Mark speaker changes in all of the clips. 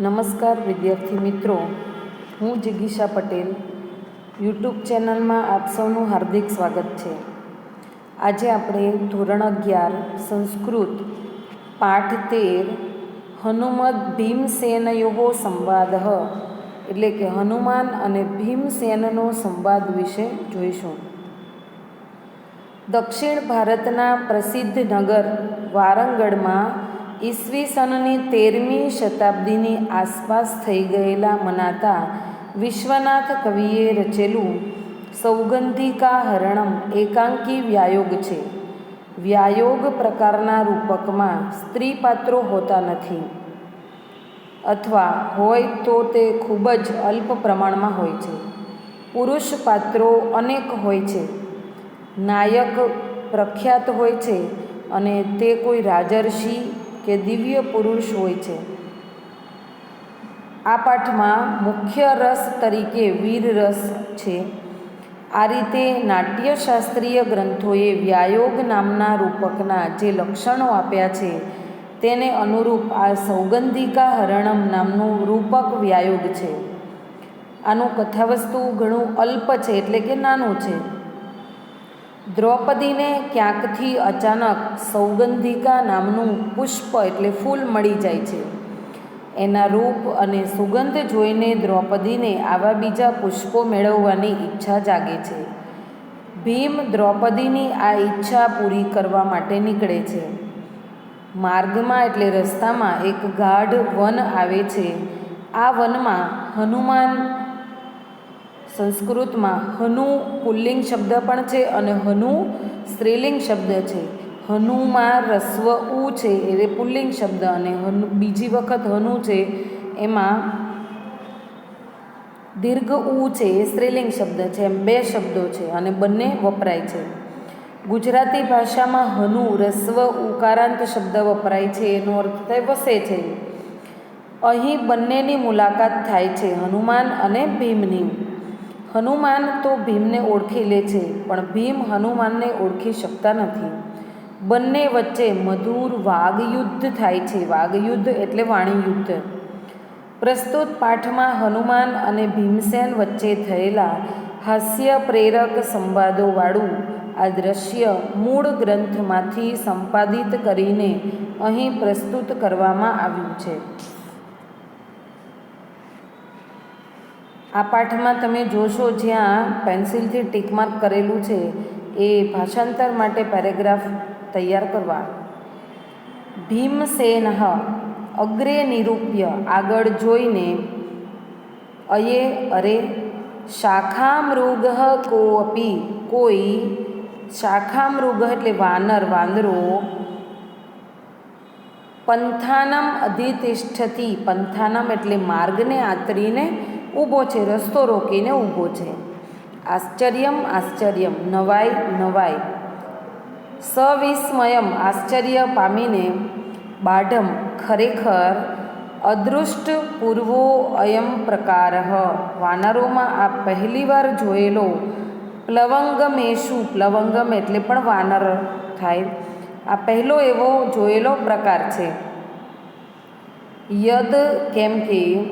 Speaker 1: નમસ્કાર વિદ્યાર્થી મિત્રો. હું જિગીશા પટેલ. યુટ્યુબ ચેનલમાં આપ સૌનું હાર્દિક સ્વાગત છે. આજે આપણે ધોરણ અગિયાર, સંસ્કૃત, પાઠ તેર, હનુમદ ભીમસેનયો સંવાદ એટલે કે હનુમાન અને ભીમસેનનો સંવાદ વિશે જોઈશું. દક્ષિણ ભારતના પ્રસિદ્ધ નગર વારંગળમાં ઈસવી સનની તેરમી શતાબ્દીની આસપાસ થઈ ગયેલા મનાતા વિશ્વનાથ કવિએ રચેલું સૌગંધિકા હરણમ એકાંકી વ્યાયોગ છે. વ્યાયોગ પ્રકારના રૂપકમાં સ્ત્રી પાત્રો હોતા નથી. અથવા હોય તો તે ખૂબ જ અલ્પ પ્રમાણમાં હોય છે. પુરુષ પાત્રો અનેક હોય છે. નાયક પ્રખ્યાત હોય છે અને તે કોઈ રાજર્ષિ કે દિવ્ય પુરુષ હોય છે. આ પાઠમાં મુખ્ય રસ તરીકે વીર રસ છે. આ રીતે નાટ્યશાસ્ત્રીય ગ્રંથોએ વ્યાયોગ નામના રૂપકના જે લક્ષણો આપ્યા છે, તેને અનુરૂપ આ સૌગંધિકા હરણમ નામનું રૂપક વ્યાયોગ છે. આનું કથાવસ્તુ ઘણું અલ્પ છે, એટલે કે નાનું છે. દ્રૌપદીને ક્યાંકથી અચાનક સૌગંધિકા નામનું પુષ્પ એટલે ફૂલ મળી જાય છે. એના રૂપ અને સુગંધ જોઈને દ્રૌપદીને આવા બીજા પુષ્પો મેળવવાની ઈચ્છા જાગે છે. ભીમ દ્રૌપદીની આ ઈચ્છા પૂરી કરવા માટે નીકળે છે. માર્ગમાં એટલે રસ્તામાં એક ગાઢ વન આવે છે. આ વનમાં હનુમાન સંસ્કૃતમાં હનુ પુલ્લિંગ શબ્દ પણ છે અને હનુ સ્ત્રીલિંગ શબ્દ છે. હનુમાં રસ્વ ઉ છે એ પુલ્લિંગ શબ્દ અને હનુ, બીજી વખત હનુ છે એમાં દીર્ઘ ઉ છે એ સ્ત્રીલિંગ શબ્દ છે. એમ બે શબ્દો છે અને બંને વપરાય છે. ગુજરાતી ભાષામાં હનુ રસ્વ ઉકારાંત શબ્દ વપરાય છે એનો અર્થ થાય વસે છે. અહીં બંનેની મુલાકાત થાય છે હનુમાન અને ભીમની. હનુમાન તો ભીમને ઓળખી લે છે, પણ ભીમ હનુમાનને ઓળખી શકતા નથી. બંને વચ્ચે મધુર વાગયુદ્ધ થાય છે, વાગયુદ્ધ એટલે વાણીયુદ્ધ. પ્રસ્તુત પાઠમાં હનુમાન અને ભીમસેન વચ્ચે થયેલા હાસ્ય પ્રેરક સંવાદોવાળું આ દ્રશ્ય મૂળ ગ્રંથમાંથી સંપાદિત કરીને અહીં પ્રસ્તુત કરવામાં આવ્યું છે. આ પાઠમાં તમે જોશો જ્યાં પેન્સિલથી ટીકમાર્ક કરેલું છે એ ભાષાંતર માટે પેરેગ્રાફ તૈયાર કરવા. ભીમસેન અગ્રે નિરૂપ્ય, આગળ જોઈને, અયે અરે શાખામૃગ કોઅપી કોઈ શાખામૃગ એટલે વાનર, વાંદરો, પંથાનમ અધિતિષ્ઠતી, પંથાનમ એટલે માર્ગને આતરીને ઊભો છે, રસ્તો રોકીને ઊભો છે. આશ્ચર્યમ આશ્ચર્યમ, નવાઈ નવાઈ. સવિસ્મયમ, આશ્ચર્ય પામીને બાઢમ, ખરેખર અદૃષ્ટ પૂર્વો અયમ પ્રકાર. વાનરોમાં આ પહેલીવાર જોયેલો પ્લવંગમેશું, પ્લવંગમ એટલે પણ વાનર થાય. આ પહેલો એવો જોયેલો પ્રકાર છે. યદ કેમ કે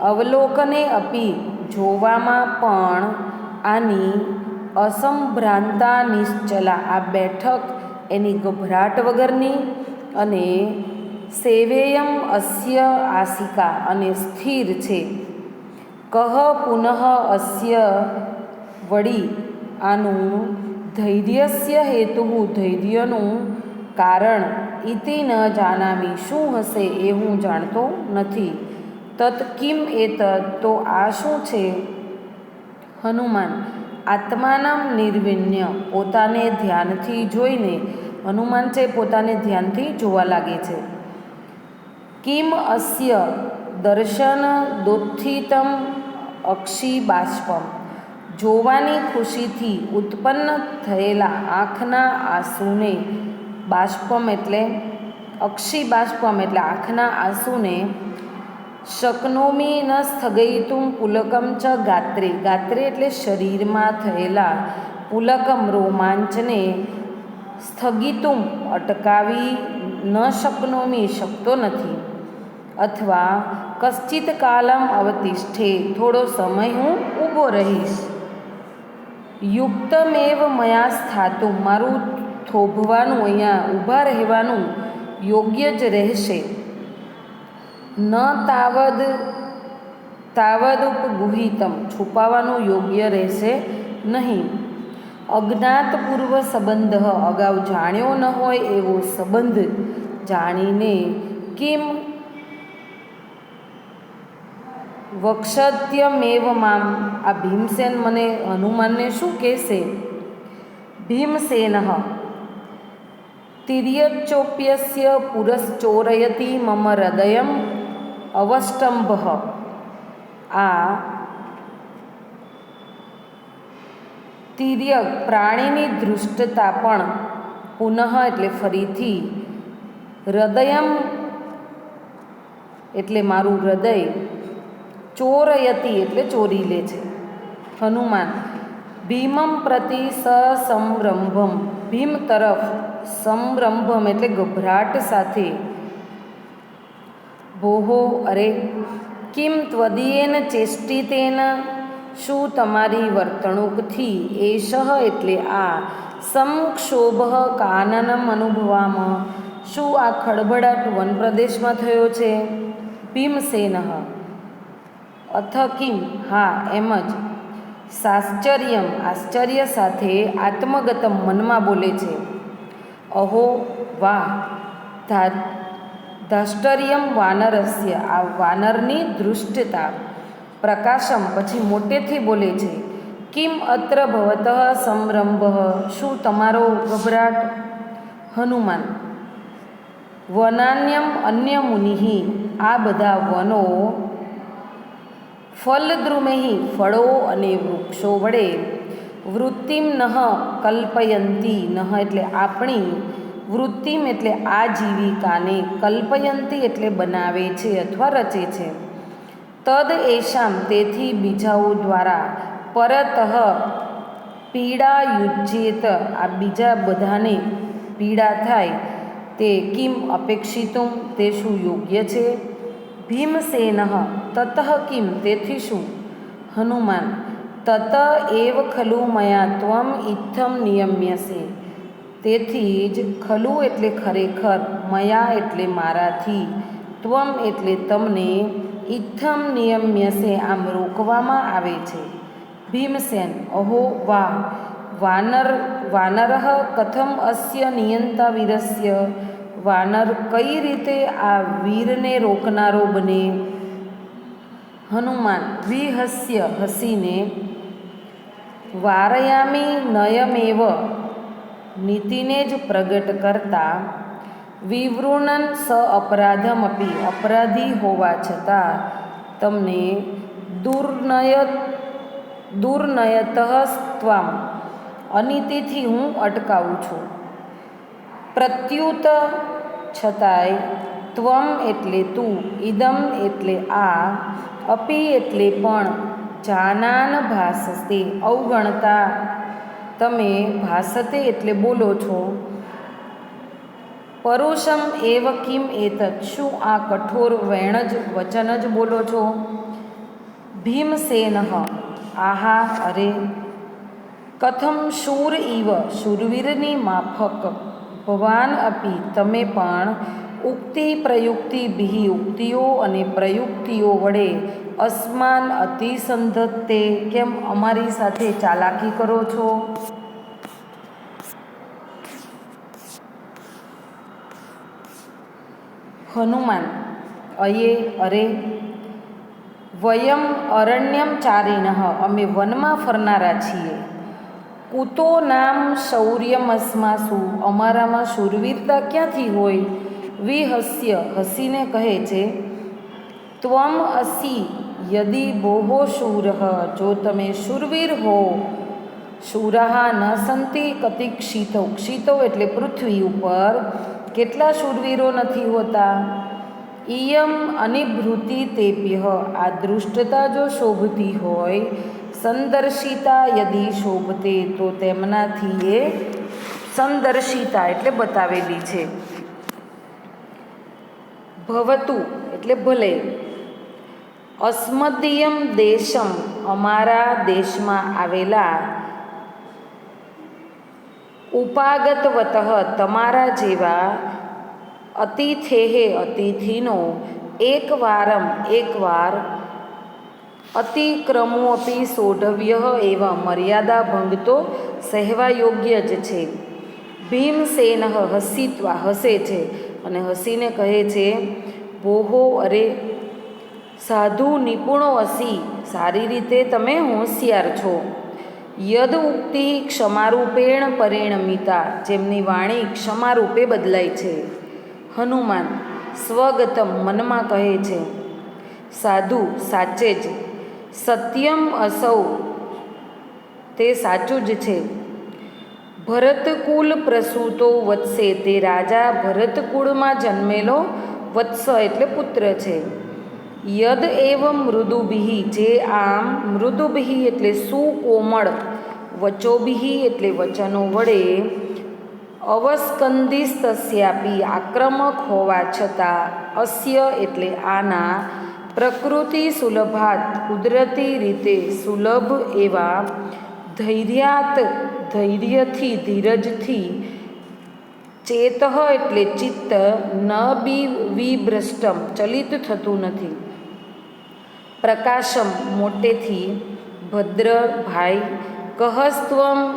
Speaker 1: અવલોકને અપી જોવામાં પણ આની અસંભ્રાંતા નિશ્ચલા આ બેઠક એની ગભરાટ વગરની અને સેવેયમ અસ્ય આસિકા અને સ્થિર છે. કહ પુનઃ અસ્ય વળી આનું ધૈર્યસ્ય હેતુ ધૈર્યનું કારણ ઇતિ ન જાનામી શું હશે એ હું જાણતો નથી. તત કિમ એત તો આ શું છે? હનુમાન, આત્માનામ નિર્વિણ્ય પોતાને ધ્યાનથી જોઈને હનુમાન છે, પોતાને ધ્યાનથી જોવા લાગે છે. કિમ અસ્ય દર્શન દુઃખિતમ અક્ષી બાષ્પમ. જોવાની ખુશીથી ઉત્પન્ન થયેલા આંખના આંસુને બાષ્પમ એટલે અક્ષી બાષ્પમ એટલે આંખના આંસુને શકનોમી ન સ્થગયિતું પુલકમ ચ ગાત્રે. ગાત્રે એટલે શરીરમાં થયેલા પુલકમ રોમાંચને સ્થગિતુમ, અટકાવી ન શકનોમી શકતો નથી. અથવા કશ્ચિત કાલમ અવતિષ્ઠે, થોડો સમય હું ઊભો રહીશ. યુક્તમેવ મયા સ્થાતું, મારું થોભવાનું અહીંયા ઊભા રહેવાનું યોગ્ય જ રહેશે. ન તાવદ તાવદ ઉપગુહિતમ, છુપાવવાનું યોગ્ય રહેશે નહીં. અજ્ઞાતપૂર્વ સંબંધ, અગાઉ જાણ્યો ન હોય એવો સંબંધ જાણીને કિમ વક્ષત્યમેવ મામ? આ ભીમસેન મને હનુમાનને શું કહેશે? ભીમસેન, તિર્યચોપ્યસ્ય પુરશ્ચોરયતી મમ હૃદયમ અવષ્ટંભ આ તિર્યક પ્રાણીની દૃષ્ટતા પણ પુનઃ એટલે ફરીથી હૃદયમ એટલે મારું હૃદય ચોરયતી એટલે ચોરી લે છે હનુમાન ભીમમ પ્રતિ સસંરંભમ ભીમ તરફ સંરંભમ એટલે ગભરાટ સાથે ભોહો, અરે, કિમ ત્વદીયેન ચેષ્ટિતેન? શું તમારી વર્તણૂકથી એષ એટલે આ સમક્ષોભ કાનનમ અનુભવામાં? શું આ ખળભળાટ વન પ્રદેશમાં થયો છે? ભીમસેન અથ કિમ, હા, એમ જ. સાશ્ચર્યમ, આશ્ચર્ય સાથે આત્મગતમ મનમાં બોલે છે. અહો, વાહ, ધા ધાષ્ટર્યમ વાનરસ્ય. આ વાનરની ધૃષ્ટતા પ્રકાશમ, પછી મોટેથી બોલે છે, કિમ અત્ર ભવત સંરંભ? શું તમારો ગભરાટ? હનુમાન. વનાન્યમ અન્ય મુનિ. આ બધા વનો ફલદ્રુમેહી ફળો અને વૃક્ષો વડે વૃત્તિમ નહ કલ્પયંતી. નહ એટલે આપણી વૃત્તિમ એટલે આજીવિકાને કલ્પયંતી એટલે બનાવે છે અથવા રચે છે. તદ એશામ તેથી બીજાઓ દ્વારા પરત પીડા યુજ્યેત આ બીજા બધાને પીડા થાય, તે કિમ અપેક્ષિતું, તે શું યોગ્ય છે? ભીમસેન, તત કિમ, તેથી શું? હનુમાન, તત એવ ખલુ મયા ત્વમ ઇથમ નિયમ્યસે. તેથી જ ખલુ એટલે ખરેખર, મયા એટલે મારાથી, ત્વમ એટલે તમને ઇથમ નિયમ્યસે આમ રોકવામાં આવે છે. ભીમસેન, અહો, વાહ, વાનર વાનરહ કથમ અસ્ય નિયંતા વીરસ્ય વાનર કઈ રીતે આ વીરને રોકનારો બને? હનુમાન, વિહસ્ય હસીને, વારયામી નયમેવ નીતિને જ પ્રગટ કરતા વિવૃણન સ અપરાધમપી. અપરાધી હોવા છતાં તમને દુર્નય, દુર્નયત ત્વામ અનીતિથી હું અટકાવું છું. પ્રત્યુત છતાંય ત્વમ એટલે તું ઇદમ એટલે આ, અપી એટલે પણ, જાનાન ભાસતે અવગણતા તમે ભાસતે એટલે બોલો છો. પરોષમ એવ કિમ એતત, શું આ કઠોર વેણ જ વચન જ બોલો છો? ભીમસેન, આહા, અરે. કથમ શૂર ઇવ શૂરવીરની માફક. ભવાન અપી, તમે પણ ઉક્તિ પ્રયુક્તિ ભી ઉક્તિઓ અને પ્રયુક્તિઓ વડે અસ્માન અતિસંધત્તે કેમ અમારી સાથે ચાલાકી કરો છો? હનુમાન, અયે અરે, વયમ અરણ્યમ ચારિણ, અમે વનમાં ફરનારા છીએ. કૂતો નામ શૌર્યમ અસ્માસુ અમારામાં શૂરવીરતા ક્યાંથી હોય? વિહસ્ય હસીને કહે છે, ત્વમ અસી યદિ બોહો શૂર જો તમે શૂરવીર હો શૂરાહા ન સંતિ કતિ ક્ષિતો ક્ષિતો એટલે પૃથ્વી ઉપર કેટલા શૂરવીરો નથી હોતા ઇયમ અનિભૃતિ તેભ્ય આ દૃષ્ટતા જો શોભતી હોય સંદર્શિતા યદિ શોભતે તો તેમનાથી એ સંદર્શિતા એટલે બતાવેલી છે ભવતું એટલે ભલે અસ્મદીયમ દેશમ અમારા દેશમાં આવેલા ઉપાગતવત તમારા જેવા અતિથેહે અતિથિનો એકવારમ એકવાર અતિક્રમોપી સોઢવ્ય એવા મર્યાદા ભંગતો સહેવા યોગ્ય જ છે. ભીમસેન હસીત્વા હસે છે અને હસીને કહે છે, ભોહો અરે સાધુ નિપુણો અસી, સારી રીતે તમે હોશિયાર છો. યદ ઉક્તિ ક્ષમારૂપેણ પરિણમિતા, જેમની વાણી ક્ષમારૂપે બદલાય છે. હનુમાન સ્વગતમ મનમાં કહે છે, સાધુ સાચે જ, સત્યમ અસૌ. તે સાચું જ છે. ભરતકુલ પ્રસૂતો વત્સે, તે રાજા ભરતકુળમાં જન્મેલો વત્સ એટલે પુત્ર છે. યદ એવ મૃદુભિહી જે આમ મૃદુભિહી એટલે સુકોમળ વચોભિહી એટલે વચનો વડે અવસ્કંદિસ્તસ્યાપી આક્રમક હોવા છતાં અસ્ય એટલે આના પ્રકૃતિ સુલભાત, કુદરતી રીતે સુલભ એવા ધૈર્યાત, ધૈર્યથી ધીરજથી ચેતઃ એટલે ચિત્ત ન બી વિભ્રષ્ટમ, ચલિત થતું નથી. પ્રકાશમ મોટેથી ભદ્ર ભાઈ કહસ્ત્વમ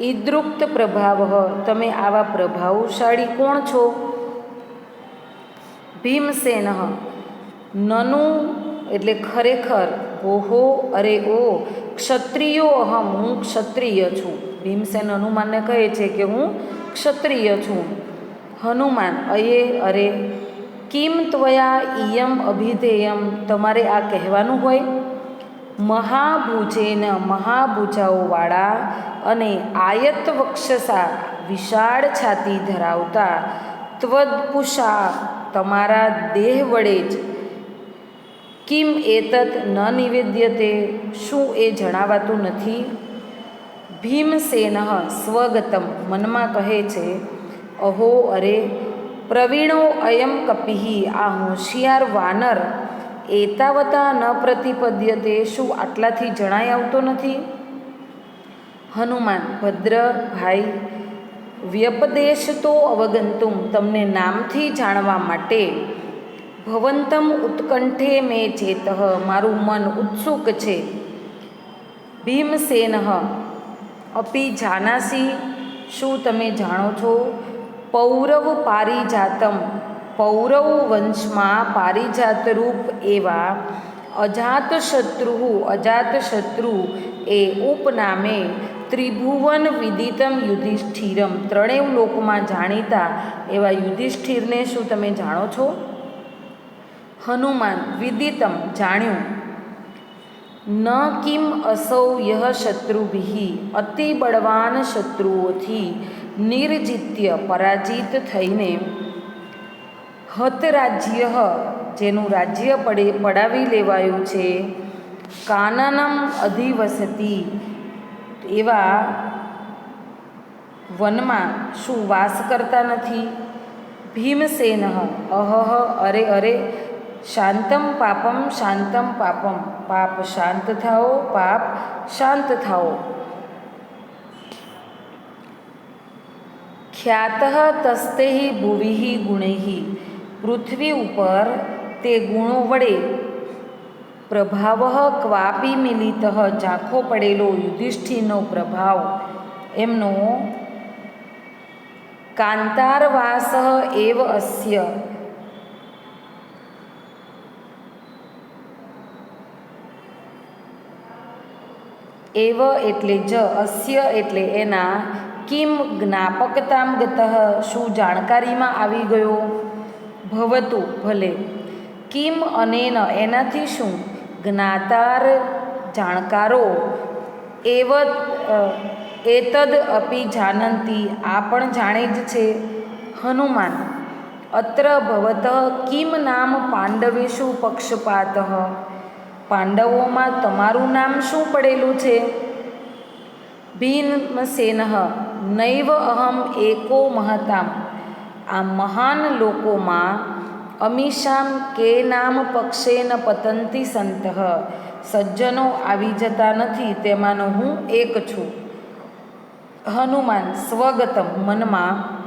Speaker 1: ઈદૃક્ત પ્રભાવ. તમે આવા પ્રભાવશાળી કોણ છો? ભીમસેન. નનુ એટલે ખરેખર, ઓહો, અરે, ઓ, ક્ષત્રિયો, અહમ, હું ક્ષત્રિય છું. ભીમસેન હનુમાનને કહે છે કે હું ક્ષત્રિય છું. હનુમાન, અયે, અરે કિમ ત્વયા ઇયમ અભિધેયમ? તમારે આ કહેવાનું હોય? મહાભુજેન મહાભુજાઓવાળા અને આયત વક્ષસા વિશાળ છાતી ધરાવતા ત્વદપુષા તમારા દેહ વડે જ. કિમ એતત ન નિવેદ્યતે? શું એ જણાવાતું નથી? ભીમસેન સ્વગતમ મનમાં કહે છે, અહો અરે પ્રવીણો અયમ કપિહી આ હોશિયાર વાનર. એતાવતા ન પ્રતિપદ્યતે, શું આટલાથી જણાઈ આવતો નથી? હનુમાન, ભદ્ર ભાઈ, વ્યપદેશ તો અવગંતુમ તમને નામથી જાણવા માટે. ભવંતમ ઉત્કંઠે મેં ચેત, મારું મન ઉત્સુક છે. ભીમસેન, અપી જાનાસી, શું તમે જાણો છો? પૌરવ પારિજાતમ પૌરવ વંશમાં પારિજાતરૂપ એવા અજાતશત્રુ અજાતશત્રુ એ ઉપનામે ત્રિભુવન વિદિતમ યુધિષ્ઠિરમ. ત્રણેય લોકમાં જાણીતા એવા યુધિષ્ઠિરને શું તમે જાણો છો? હનુમાન વિદિતમ જાણ્યું. ન કિમ અસૌ યહ શત્રુભિ, અતિ બળવાન શત્રુઓથી નિર્જિત્ય પરાજિત થઈને હત રાજ્ય જેનું રાજ્ય પડે, પડાવી લેવાયું છે, કાનનમ અધિવસતી એવા વનમાં શું વાસ કરતા નથી? ભીમસેન અહહ અરે અરે, શાંતમ પાપમ શાંતમ પાપમ, પાપ શાંત થાઓ, પાપ શાંત થાઓ. ખ્યાત તસ્તે ભુવિ ગુણૈ પૃથ્વી ઉપર તે ગુણો વડે પ્રભાવ ક્વાપી મિલિત ઝાંખો પડેલો યુધિષ્ઠિરનો પ્રભાવ. એમનો કાંતારવાસ એવ અસ્ય. એવ એટલે જ, અસ્ય એટલે એના કિમ જ્ઞાપકતામ ગત શું જાણકારીમાં આવી ગયો? ભવતું ભલે. કિમ અનેન એનાથી શું? જ્ઞાતાર જાણકારો. એવ એતદ અપી જાનંતી, આ પણ જાણે જ છે. હનુમાન, અત્ર ભવત કિમ નામ પાંડવેશુ પક્ષપાત? પાંડવોમાં તમારું નામ શું પડેલું છે? ભીમસેન નૈવ અહમ એકો મહતામ. આ મહાન લોકોમાં અમીશામ કે નામ પક્ષેન પતંતી સંત. સજ્જનો આવી જતા નથી, તેમાંનો હું એક છું. હનુમાન, સ્વગતમ મનમાં,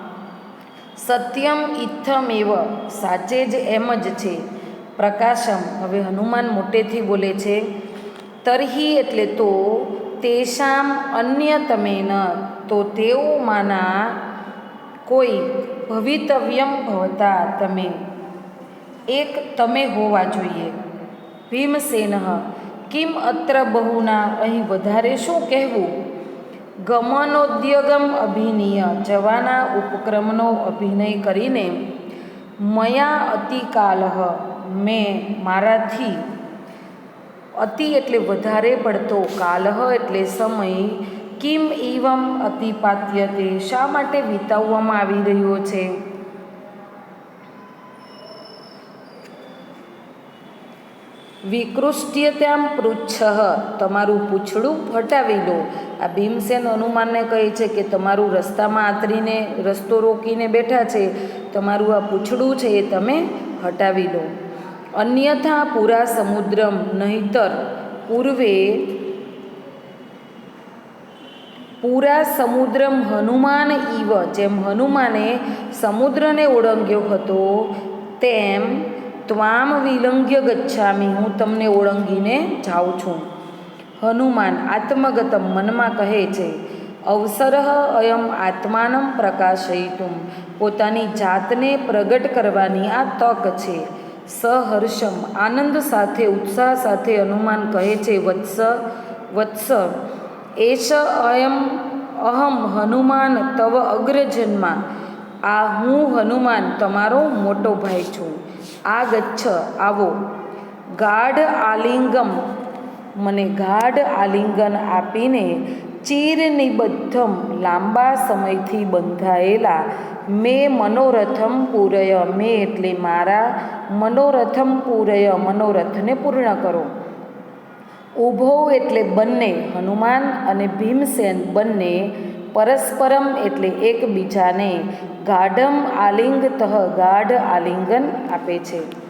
Speaker 1: સત્યમ ઇથમેવ સાચે જ એમ જ છે. પ્રકાશમ, હવે હનુમાન મોટેથી બોલે છે, તરહી એટલે તો તેષામ અન્યતમેન, તો તેઓમાંના કોઈ ભવિતવ્યમ ભવતા તમે. એક તમે હોવા જોઈએ. ભીમસેન, કિમ અત્ર બહુના? અહીં વધારે શું કહેવું? ગમનોદ્યગમ અભિનય, જવાના ઉપક્રમનો અભિનય કરીને, મયા અતિકાલ, મેં મારાથી અતિ એટલે વધારે પડતો કાલહ એટલે સમય કિમ ઇવમ અતિપાત્ય તે શા માટે વિતાવવામાં આવી રહ્યો છે? વિકૃષ્ટ્યતામ પૃચ્છ. તમારું પૂછડું હટાવી લો. આ ભીમસેન હનુમાનને કહે છે કે તમારું રસ્તામાં આતરીને, રસ્તો રોકીને બેઠા છે. તમારું આ પૂછડું છે એ તમે હટાવી લો. અન્યથા પૂરા સમુદ્રમ નહીતર પૂર્વે પૂરા સમુદ્રમ હનુમાન ઈવ, જેમ હનુમાને સમુદ્રને ઓળંગ્યો હતો, તેમ ત્વામ વિલંગ્ય ગચ્છામી, હું તમને ઓળંગીને જાઉં છું. હનુમાન આત્મગતમ મનમાં કહે છે, અવસર અયમ આત્માનમ પ્રકાશયિતું પોતાની જાતને પ્રગટ કરવાની આ તક છે. સહર્ષમ આનંદ સાથે, ઉત્સાહ સાથે હનુમાન કહે છે, વત્સ વત્સ એશ અયમ અહમ હનુમાન તવ અગ્રજન્મા. આ હું હનુમાન, તમારો મોટો ભાઈ છું. આ ગચ્છ, આવો. ગાઢ આલિંગમ. મને ગાઢ આલિંગન આપીને ચીર નિબદ્ધમ લાંબા સમયથી બંધાયેલા મેં મનોરથમ પૂરય મેં એટલે મારા મનોરથમ પૂરય મનોરથને પૂર્ણ કરો. ઊભો એટલે બંને, હનુમાન અને ભીમસેન બંને પરસ્પરમ એટલે એકબીજાને ગાઢમ આલિંગતઃ ગાઢ આલિંગન આપે છે.